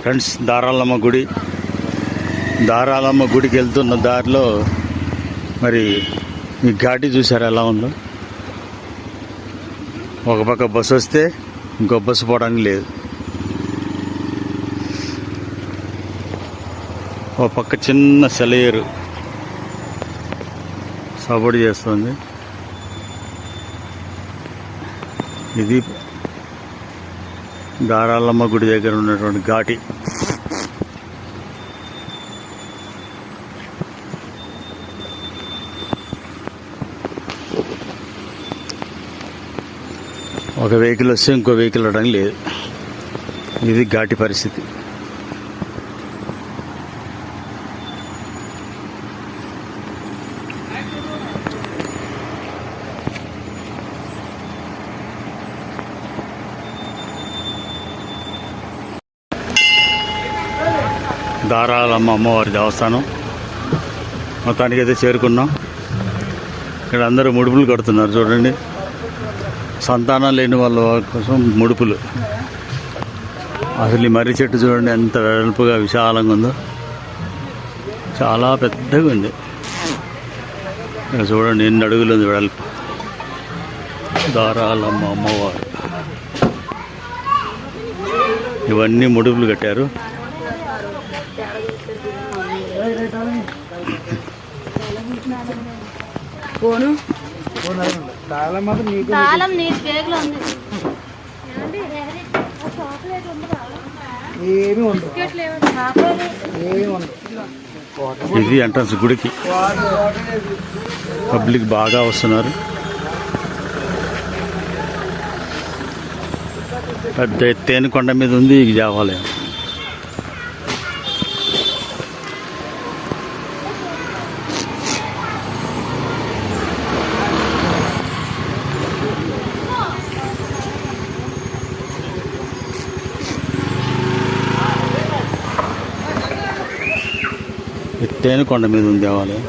Friends Daralamma గుడి. దారాలమ్మ గుడికి వెళ్తున్న దారిలో మరి ఈ ఘాటి చూసారు ఎలా ఉందో? ఒక పక్క బస్సు వస్తే ఇంకో బస్సు పోవడానికి లేదు. ఒక పక్క చిన్న సెలయేరు సపోర్ట్ చేస్తుంది. ఇది దారాలమ్మ గుడి దగ్గర ఉన్నటువంటి ఘాటి. ఒక వెహికల్ వస్తే ఇంకో వెహికల్ రావడానికి లేదు. ఇది ఘాటి పరిస్థితి. దారాలమ్మ అమ్మవారి దేవస్థానం. మొత్తానికి అయితే చేరుకున్నాం. ఇక్కడ అందరూ ముడుపులు కడుతున్నారు చూడండి. సంతానం లేని వాళ్ళ కోసం ముడుపులు. అసలు ఈ మర్రి చెట్టు చూడండి ఎంత వెడల్పుగా విశాలంగా ఉందో. చాలా పెద్దగా ఉంది. ఇక్కడ చూడండి ఎన్ని అడుగులు ఉంది వెడల్పు. దారాలమ్మ అమ్మవారు. ఇవన్నీ ముడుపులు కట్టారు. ఫోను? తాళం నీ బ్యాగ్లో ఉంది. ఏమి ఉండదు. ఏమి ఉండదు. ఇది ఎంట్రన్స్ గుడికి. పబ్లిక్ బాగా వస్తున్నారు. పెద్ద ఎత్తైన కొండ మీద ఉంది ఈ దేవాలయం. ఎత్తైన కొండ మీద ఉంది దేవాలయం.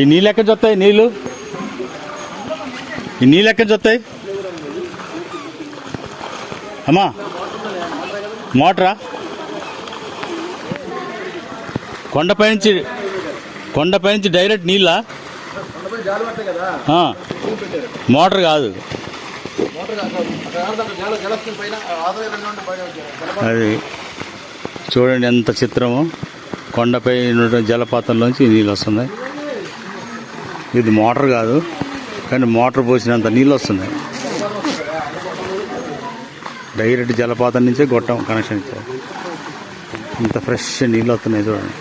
ఈ నీళ్ళు ఎక్కడ చూస్తాయి? నీళ్ళు? ఈ నీళ్ళు ఎక్కడి చూస్తాయి? అమ్మా మోటరా? కొండపై నుంచి కొండపై నుంచి డైరెక్ట్ నీళ్ళ? మోటార్ కాదు. అది చూడండి ఎంత చిత్రమో. కొండపై జలపాతంలోంచి నీళ్ళు వస్తున్నాయి. ఇది మోటార్ కాదు కానీ మోటార్ పోసినంత నీళ్ళు వస్తున్నాయి. డైరెక్ట్ జలపాతం నుంచే గొట్టం కనెక్షన్ ఇచ్చారు. ఇంత ఫ్రెష్ నీళ్ళు వస్తున్నాయి చూడండి.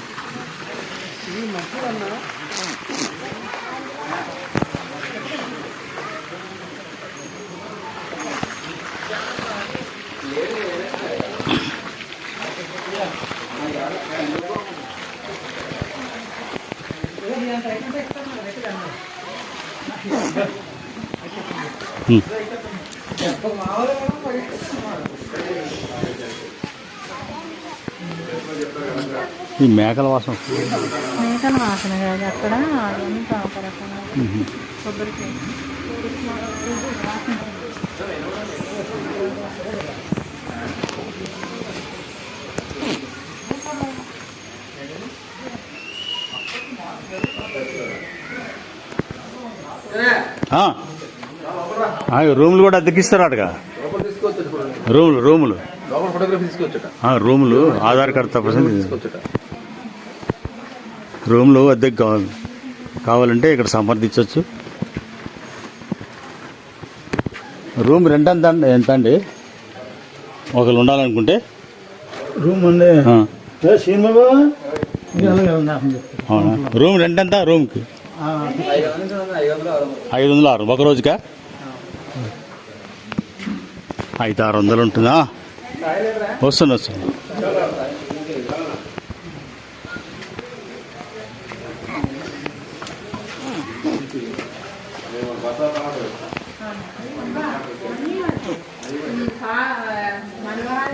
ఈ మేకల వాసన. మేకల వాసన కాదు అక్కడ అదంతా ఒక రకంగా కొబ్బరికాయ. రూములు కూడా అద్దెకిస్తారు ఇప్పుడు రూములు రూములు రూములు ఆధార్ కార్డు తప్పనిసరి తీసుకోవచ్చట రూమ్లు అద్దెకి కావాలి కావాలంటే ఇక్కడ సంప్రదించవచ్చు రూమ్ రెంట్ ఎంత అండి ఎంత అండి ఒకరు ఉండాలనుకుంటే రూమ్ అవునా రూమ్ రెంట్ ఎంత రూమ్కి ఐదు వందలు ఆరు. ఒక రోజుకా? ఐదు ఆరు వందలు ఉంటుందా? వస్తుంది వస్తుంది.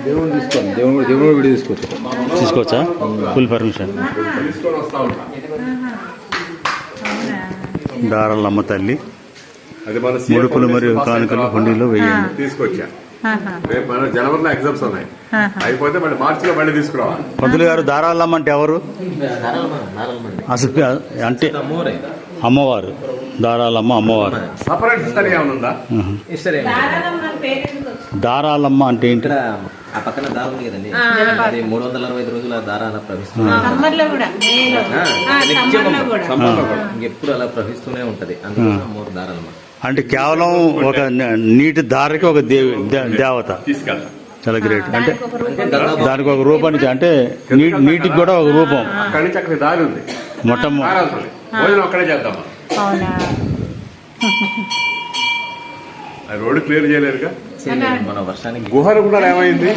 దేవుడు తీసుకోండి. దేవుడు దేవుడు వీడియో తీసుకోవచ్చు. తీసుకోవచ్చా? ఫుల్ పర్మిషన్ దారాలమ్మ తల్లి అది మన ముడుపులు మరియు కానుకలు హుండీలో వేయండి. తీసుకొచ్చా. రేపు మన జనవరిలో ఎగ్జామ్స్ ఉన్నాయి. అయిపోతే మళ్ళీ మార్చిలో మళ్ళీ తీసుకురావాలి. పంతులు గారు దారాలమ్మ అంటే ఎవరు? అసలు అంటే అమ్మవారు. దారాలమ్మ అమ్మవారు. సపరేట్ హిస్టరీ ఏమైనా ఉందా? దారాలమ్మ అంటే ఏంటి? ఆ పక్కన దారం ఉంది కదండి అది మూడు వందల అరవై ఐదు రోజుల దారాల ప్రవహిస్తుంది. ఆ, సమ్మర్లో కూడా ఇంకెప్పుడు అలా ప్రవహిస్తూనే ఉంటది. అందుకోసం మూడు దారాలు అంటే కేవలం ఒక నీటి దారికి ఒక దేవి దేవత. చాలా గ్రేట్. అంటే దానికి ఒక రూపానికి అంటే నీటికి కూడా ఒక రూపం. దారి ఉంది. భోజనం అక్కడే చేద్దాం రోడ్డు క్లియర్ చేయలేరుగా మన వర్షానికి గుహలు కూడా ఏమైంది?